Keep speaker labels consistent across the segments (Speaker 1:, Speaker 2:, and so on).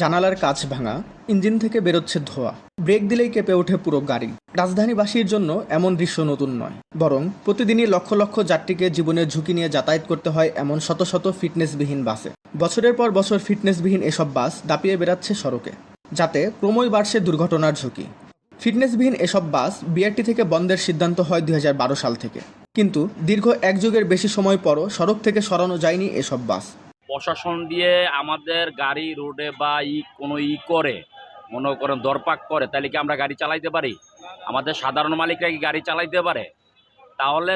Speaker 1: জানালার কাচ ভাঙা, ইঞ্জিন থেকে বেরোচ্ছে ধোঁয়া। ব্রেক দিলেই কেঁপে ওঠে পুরো গাড়ি। রাজধানীবাসীর জন্য এমন দৃশ্য নতুন নয়। বরং প্রতিদিনই লক্ষ লক্ষ যাত্রীকে জীবনের ঝুঁকি নিয়ে যাতায়াত করতে হয় এমন শত শত ফিটনেসবিহীন বাসে। বছরের পর বছর ফিটনেসবিহীন এসব বাস দাপিয়ে বেড়াচ্ছে সড়কে। যাতে ক্রমই বাড়ছে দুর্ঘটনার ঝুঁকি। ফিটনেসবিহীন এসব বাস বিআরটি থেকে বন্ধের সিদ্ধান্ত হয় দুই হাজার বারো সাল থেকে। কিন্তু দীর্ঘ এক যুগের বেশি সময় পরও সড়ক থেকে সরানো যায়নি এসব বাস।
Speaker 2: প্রশাসন দিয়ে আমাদের গাড়ি রোডে বা ই কোনো ই করে মনে করেন দরপাক করে তাহলে কি আমরা গাড়ি চালাইতে পারি? আমাদের সাধারণ মালিকরা কি গাড়ি চালাইতে পারে? তাহলে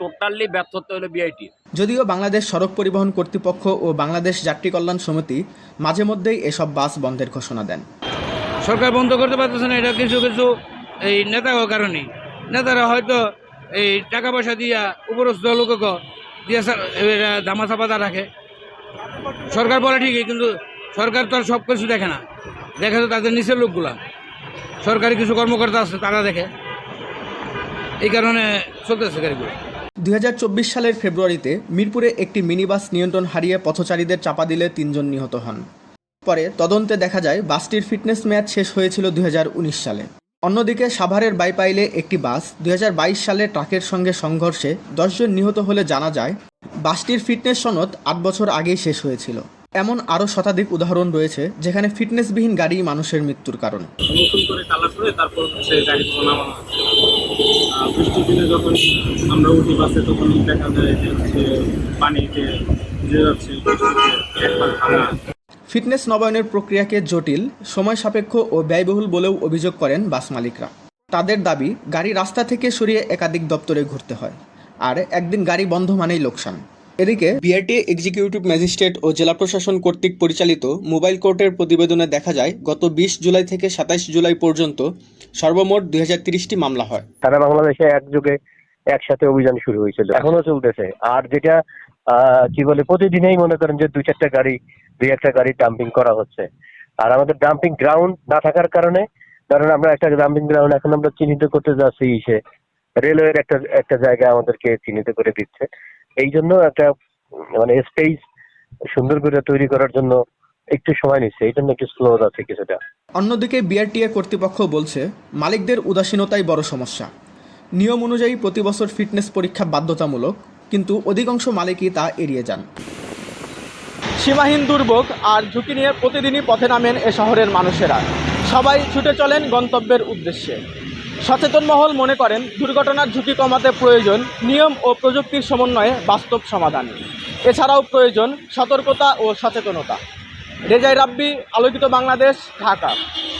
Speaker 2: টোটালি ব্যর্থতা হলো বিআইটি
Speaker 1: যদিও বাংলাদেশ সড়ক পরিবহন কর্তৃপক্ষ ও বাংলাদেশ যাত্রী কল্যাণ সমিতি মাঝে মধ্যেই এসব বাস বন্ধের ঘোষণা দেন।
Speaker 3: সরকার বন্ধ করতে পারতেছে না এটা কিছু কিছু এই নেতা কারণে। নেতারা হয়তো এই টাকা পয়সা দিয়া উপরস্থ লোককে দিয়া দামা চাপাতা রাখে। সরকার বলে ঠিকই, কিন্তু সরকার তো আর সব কিছু দেখে না। দেখে তো তাদের নিচের লোকগুলা। সরকারি কিছু কর্মকর্তা আছে, তারা দেখে। এই কারণে চলতেছে গাড়িগুলো।
Speaker 1: দুই সালের ফেব্রুয়ারিতে মিরপুরে একটি মিনিবাস নিয়ন্ত্রণ হারিয়ে পথচারীদের চাপা দিলে তিনজন নিহত হন। পরে তদন্তে দেখা যায়, বাসটির ফিটনেস মেয়াদ শেষ হয়েছিল দুই হাজার উনিশ সালে। অন্যদিকে সাভারের বাইপাইলে একটি বাস দুই হাজার বাইশ সালে ট্রাকের সঙ্গে সংঘর্ষে দশজন নিহত হলে জানা যায় বাসটির ফিটনেস সনদ আট বছর আগেই শেষ হয়েছিল। এমন আরও শতাধিক উদাহরণ রয়েছে যেখানে ফিটনেসবিহীন গাড়ি মানুষের মৃত্যুর কারণ।
Speaker 4: নতুন করে কালার করে তারপর হচ্ছে গাড়িগুলো নামানো বৃষ্টির দিনে যখন আমরা উঠি বাসে তখন দেখা যায় যে হচ্ছে পানিতে ভিজে যাচ্ছে বৃষ্টিতে একবার ভাঙা।
Speaker 1: ফিটনেস নবায়নের প্রক্রিয়াকে জটিল সময় সাপেক্ষ ও ব্যয়বহুল বলেও অভিযোগ করেন বাস মালিকরা। তাদের দাবি গাড়ি রাস্তা থেকে সরিয়ে একাধিক দপ্তরে ঘুরতে হয়। আর একদিন গাড়ি বন্ধ মানেই লোকসান। এদিকে বিআরটি এক্সিকিউটিভ ম্যাজিস্ট্রেট ও জেলা প্রশাসন কর্তৃক পরিচালিত মোবাইল কোর্টের প্রতিবেদনে দেখা যায়, গত বিশ জুলাই থেকে সাতাইশ জুলাই পর্যন্ত সর্বমোট দুই হাজার তিরিশটি মামলা হয়।
Speaker 5: সারা বাংলাদেশে একযোগে একসাথে অভিযান শুরু হয়েছিল এখনও চলতেছে। আর যেটা কি বলে, প্রতিদিনই মনে করেন যে দুই চারটা গাড়ি, দুই একটা গাড়ি ডাম্পিং করা হচ্ছে। আর আমাদের ডাম্পিং গ্রাউন্ড না থাকার কারণে, ধরেন আমরা একটা ডাম্পিং গ্রাউন্ড এখন আমরা চিহ্নিত করতে যাচ্ছি ইসে রেলওয়ের একটা একটা জায়গা আমাদেরকে চিহ্নিত করে দিচ্ছে। এই জন্য একটা মানে স্পেস সুন্দর করে তৈরি করার জন্য একটু সময় নিচ্ছে এই জন্য একটু স্লো আছে কিছুটা।
Speaker 1: অন্যদিকে বিআরটিএ কর্তৃপক্ষ বলছে, মালিকদের উদাসীনতাই বড় সমস্যা। নিয়ম অনুযায়ী প্রতি বছর ফিটনেস পরীক্ষা বাধ্যতামূলক, কিন্তু অধিকাংশ মালিকই তা এড়িয়ে যান। সীমাহীন দুর্ভোগ আর ঝুঁকি নিয়ে প্রতিদিনই পথে নামেন এ শহরের মানুষেরা। সবাই ছুটে চলেন গন্তব্যের উদ্দেশ্যে। সচেতন মহল মনে করেন, দুর্ঘটনার ঝুঁকি কমাতে প্রয়োজন নিয়ম ও প্রযুক্তির সমন্বয়ে বাস্তব সমাধান। এছাড়াও প্রয়োজন সতর্কতা ও সচেতনতা। রেজাই রাব্বি, আলোকিত বাংলাদেশ, ঢাকা।